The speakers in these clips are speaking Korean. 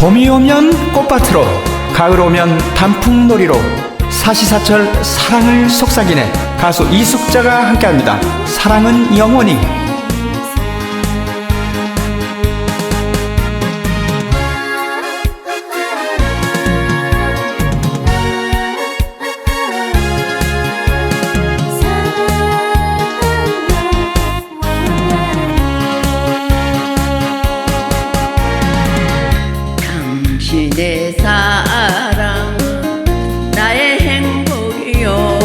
봄이 오면 꽃밭으로 가을 오면 단풍놀이로 사시사철 사랑을 속삭이네. 가수 이숙자가 함께합니다. 사랑은 영원히 당신의 사랑 나의 행복이요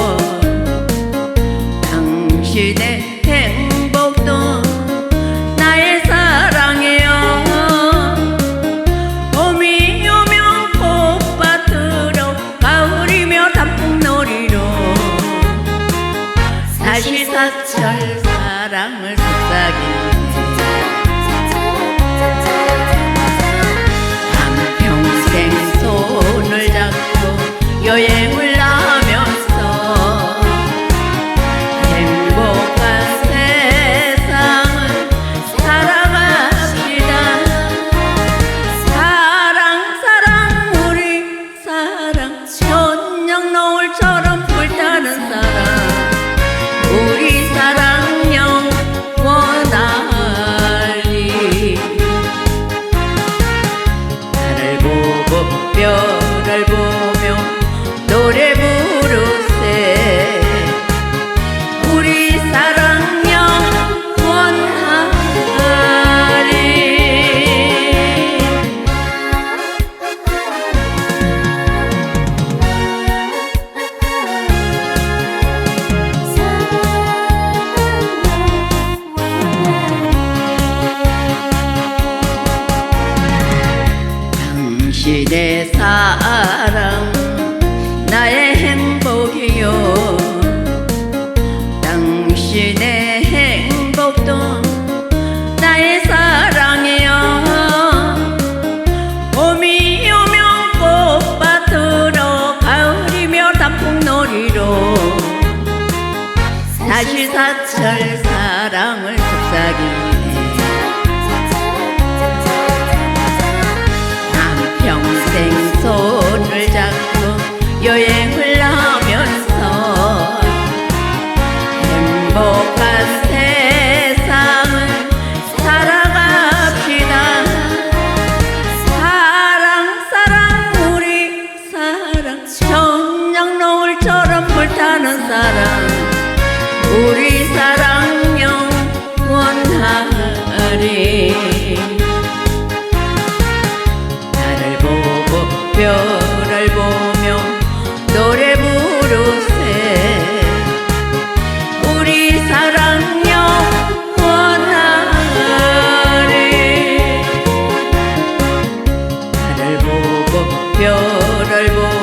당신의 행복도 나의 사랑이요 봄이 오면 꽃밭으로 가을이며 단풍놀이로. 사시사철 사랑을 속삭이네 보 당신의 사랑 나의 행복이요. 당신의 행복도 나의 사랑이요. 봄이 오면 꽃밭으로 가을이며 단풍놀이로 사실사철 사랑을 속삭이 사랑 우리 사랑 영원하리. 나를 보고 별을 보며 노래 부르세. 우리 사랑 영원하리. 나를 보고 별을 보며